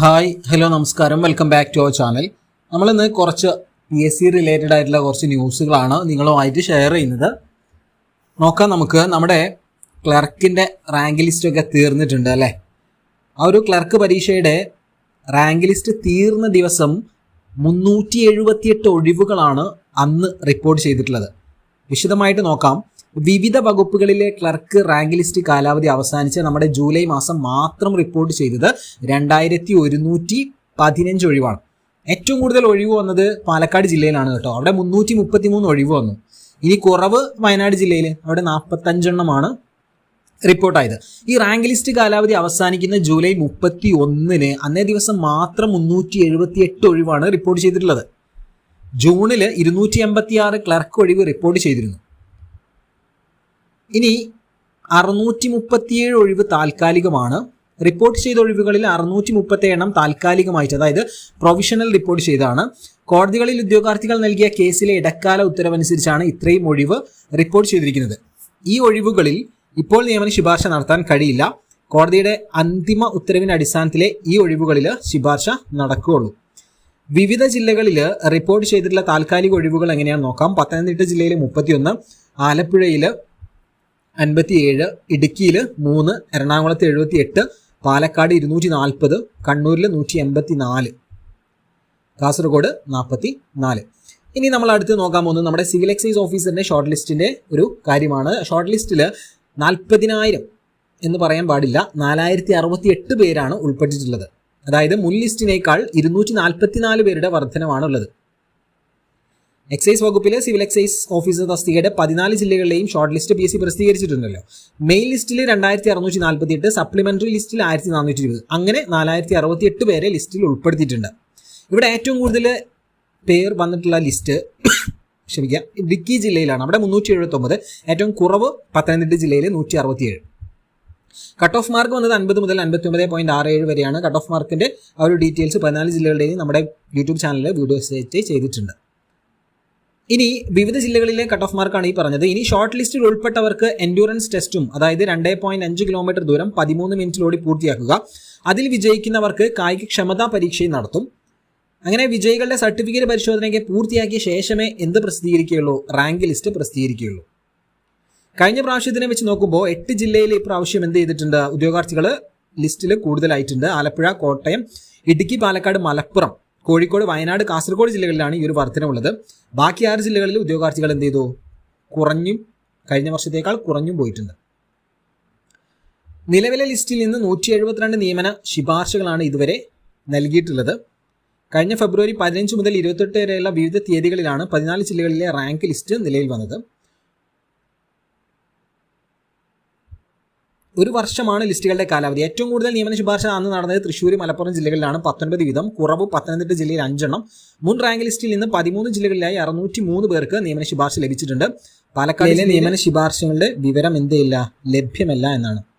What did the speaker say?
Hi hello നമസ്കാരം. Welcome back to our channel നമ്മളിന്ന് കുറച്ച് പി എസ് സി റിലേറ്റഡ് ആയിട്ടുള്ള കുറച്ച് ന്യൂസുകളാണ് നിങ്ങളുമായിട്ട് ഷെയർ ചെയ്യുന്നത്. നോക്കാം നമുക്ക്. നമ്മുടെ ക്ലർക്കിന്റെ റാങ്ക് ലിസ്റ്റൊക്കെ തീർന്നിട്ടുണ്ട് അല്ലേ? ആ ഒരു ക്ലർക്ക് പരീക്ഷയുടെ റാങ്ക് ലിസ്റ്റ് തീർന്ന ദിവസം മുന്നൂറ്റി എഴുപത്തിയെട്ട് ഒഴിവുകളാണ് അന്ന് റിപ്പോർട്ട് ചെയ്തിട്ടുള്ളത്. വിശദമായിട്ട് നോക്കാം. വിവിധ വകുപ്പുകളിലെ ക്ലർക്ക് റാങ്ക് ലിസ്റ്റ് കാലാവധി അവസാനിച്ച് നമ്മുടെ ജൂലൈ മാസം മാത്രം റിപ്പോർട്ട് ചെയ്തത് രണ്ടായിരത്തി ഒരുന്നൂറ്റി പതിനഞ്ച് ഒഴിവാണ്. ഏറ്റവും കൂടുതൽ ഒഴിവ് വന്നത് പാലക്കാട് ജില്ലയിലാണ് കേട്ടോ. അവിടെ മുന്നൂറ്റി മുപ്പത്തി മൂന്ന് ഒഴിവ് വന്നു. ഇനി കുറവ് വയനാട് ജില്ലയിൽ അവിടെ നാൽപ്പത്തഞ്ചെണ്ണമാണ് റിപ്പോർട്ടായത്. ഈ റാങ്ക് ലിസ്റ്റ് കാലാവധി അവസാനിക്കുന്ന ജൂലൈ മുപ്പത്തി ഒന്നിന് അന്നേ ദിവസം മാത്രം മുന്നൂറ്റി എഴുപത്തി എട്ട് ഒഴിവാണ് റിപ്പോർട്ട് ചെയ്തിട്ടുള്ളത്. ജൂണിൽ ഇരുന്നൂറ്റി എൺപത്തി ആറ് ക്ലർക്ക് ഒഴിവ് റിപ്പോർട്ട് ചെയ്തിരുന്നു. ഇനി അറുന്നൂറ്റി മുപ്പത്തിയേഴ് ഒഴിവ് താൽക്കാലികമാണ്. റിപ്പോർട്ട് ചെയ്ത ഒഴിവുകളിൽ അറുന്നൂറ്റി മുപ്പത്തി എണ്ണം താൽക്കാലികമായിട്ട് അതായത് പ്രൊവിഷണൽ റിപ്പോർട്ട് ചെയ്താണ് കോടതികളിൽ ഉദ്യോഗാർത്ഥികൾ നൽകിയ കേസിലെ ഇടക്കാല ഉത്തരവനുസരിച്ചാണ് ഇത്രയും ഒഴിവ് റിപ്പോർട്ട് ചെയ്തിരിക്കുന്നത്. ഈ ഒഴിവുകളിൽ ഇപ്പോൾ നിയമന ശുപാർശ നടത്താൻ കഴിയില്ല. കോടതിയുടെ അന്തിമ ഉത്തരവിന്റെ അടിസ്ഥാനത്തിലെ ഈ ഒഴിവുകളിൽ ശുപാർശ നടക്കുകയുള്ളൂ. വിവിധ ജില്ലകളിൽ റിപ്പോർട്ട് ചെയ്തിട്ടുള്ള താൽക്കാലിക ഒഴിവുകൾ എങ്ങനെയാണെന്ന് നോക്കാം. പത്തനംതിട്ട ജില്ലയിൽ മുപ്പത്തിയൊന്ന് ആലപ്പുഴയിൽ അൻപത്തിയേഴ് ഇടുക്കിയിൽ മൂന്ന് എറണാകുളത്ത് എഴുപത്തി എട്ട് പാലക്കാട് ഇരുന്നൂറ്റി നാൽപ്പത് കണ്ണൂരിൽ നൂറ്റി എൺപത്തി നാല് കാസർഗോഡ് നാൽപ്പത്തി നാല് ഇനി നമ്മൾ അടുത്ത് നോക്കാൻ പോകുന്നത് നമ്മുടെ സിവിൽ എക്സൈസ് ഓഫീസറിന്റെ ഷോർട്ട് ലിസ്റ്റിന്റെ ഒരു കാര്യമാണ്. ഷോർട്ട് ലിസ്റ്റിൽ നാൽപ്പതിനായിരം എന്ന് പറയാൻ പാടില്ല. നാലായിരത്തി അറുപത്തി എട്ട് പേരാണ് ഉൾപ്പെട്ടിട്ടുള്ളത്. അതായത് മുൻ ലിസ്റ്റിനേക്കാൾ ഇരുന്നൂറ്റി നാൽപ്പത്തിനാല് പേരുടെ വർധനമാണ് ഉള്ളത് എക്സൈസ് വകുപ്പിലെ സിവിൽ എക്സൈസ് ഓഫീസർ തസ്തികയുടെ പതിനാല് ജില്ലകളിലെയും short list P S C പ്രസിദ്ധീകരിച്ചിട്ടുണ്ടല്ലോ. Main ലിസ്റ്റിൽ രണ്ടായിരത്തി അറുന്നൂറ്റി നാൽപ്പത്തി എട്ട് സപ്ലിമെന്ററി ലിസ്റ്റിൽ ആയിരത്തി നാനൂറ്റി ഇരുപത് അങ്ങനെ നാലായിരത്തി അറുപത്തി എട്ട് പേരെ ലിസ്റ്റിൽ ഉൾപ്പെടുത്തിയിട്ടുണ്ട്. ഇവിടെ ഏറ്റവും കൂടുതൽ പേർ വന്നിട്ടുള്ള ലിസ്റ്റ് ക്ഷമിക്കുക ഇടുക്കി ജില്ലയിലാണ്. അവിടെ മുന്നൂറ്റി എഴുപത്തൊമ്പത് ഏറ്റവും കുറവ് പത്തനംതിട്ട ജില്ലയിൽ നൂറ്റി അറുപത്തിയേഴ് കട്ട് ഓഫ് മാർക്ക് വന്നത് അൻപത് മുതൽ അൻപത്തി ഒമ്പത് പോയിന്റ് ആറ് ഏഴ് വരെയാണ്. കട്ട് ഓഫ് മാർക്കിന്റെ ആ ഒരു ഡീറ്റെയിൽസ് പതിനാല് ജില്ലകളുടെയും നമ്മുടെ യൂട്യൂബ് ചാനലിൽ വീഡിയോ സെറ്റ് ചെയ്തിട്ടുണ്ട്. ഇനി വിവിധ ജില്ലകളിലെ കട്ട് ഓഫ് മാർക്കാണ് ഈ പറഞ്ഞത്. ഇനി ഷോർട്ട് ലിസ്റ്റിൽ ഉൾപ്പെട്ടവർക്ക് എൻഡ്യൂറൻസ് ടെസ്റ്റും അതായത് രണ്ടേ പോയിന്റ് അഞ്ച് കിലോമീറ്റർ ദൂരം പതിമൂന്ന് മിനിറ്റിലോടി പൂർത്തിയാക്കുക. അതിൽ വിജയിക്കുന്നവർക്ക് കായിക ക്ഷമതാ പരീക്ഷയും നടത്തും. അങ്ങനെ വിജയികളുടെ സർട്ടിഫിക്കറ്റ് പരിശോധനയ്ക്ക് പൂർത്തിയാക്കിയ ശേഷമേ എന്ത് പ്രസിദ്ധീകരിക്കുകയുള്ളൂ? Rank list പ്രസിദ്ധീകരിക്കുകയുള്ളൂ. കഴിഞ്ഞ പ്രാവശ്യത്തിനെ വെച്ച് നോക്കുമ്പോൾ എട്ട് ജില്ലയിൽ ഇപ്രാവശ്യം എന്ത് ചെയ്തിട്ടുണ്ട്? ഉദ്യോഗാർത്ഥികൾ ലിസ്റ്റിൽ കൂടുതലായിട്ടുണ്ട്. ആലപ്പുഴ കോട്ടയം ഇടുക്കി പാലക്കാട് മലപ്പുറം. കോഴിക്കോട് വയനാട് കാസർഗോഡ് ജില്ലകളിലാണ് ഈ ഒരു വർധനവുള്ളത്. ബാക്കി ആറ് ജില്ലകളിൽ ഉദ്യോഗാർത്ഥികൾ എന്ത് ചെയ്തു? കുറഞ്ഞും കഴിഞ്ഞ വർഷത്തേക്കാൾ കുറഞ്ഞും പോയിട്ടുണ്ട്. നിലവിലെ ലിസ്റ്റിൽ നിന്ന് നൂറ്റി എഴുപത്തിരണ്ട് നിയമന ശുപാർശകളാണ് ഇതുവരെ നൽകിയിട്ടുള്ളത്. കഴിഞ്ഞ ഫെബ്രുവരി പതിനഞ്ച് മുതൽ ഇരുപത്തെട്ട് വരെയുള്ള വിവിധ തീയതികളിലാണ് പതിനാല് ജില്ലകളിലെ റാങ്ക് ലിസ്റ്റ് നിലയിൽ വന്നത്. ഒരു വർഷമാണ് ലിസ്റ്റുകളുടെ കാലാവധി. ഏറ്റവും കൂടുതൽ നിയമന ശുപാർശ അന്ന് നടന്നത് തൃശ്ശൂർ മലപ്പുറം ജില്ലകളിലാണ്. പത്തൊൻപത് വീതം. കുറവ് പത്തനംതിട്ട ജില്ലയിൽ അഞ്ചെണ്ണം. മുൻ റാങ്ക് ലിസ്റ്റിൽ നിന്ന് പതിമൂന്ന് ജില്ലകളിലായി അറുന്നൂറ്റി മൂന്ന് പേർക്ക് നിയമന ശുപാർശ ലഭിച്ചിട്ടുണ്ട്. പാലക്കാടിലെ നിയമന ശുപാർശകളുടെ വിവരം എന്തില്ല ലഭ്യമല്ല എന്നാണ്.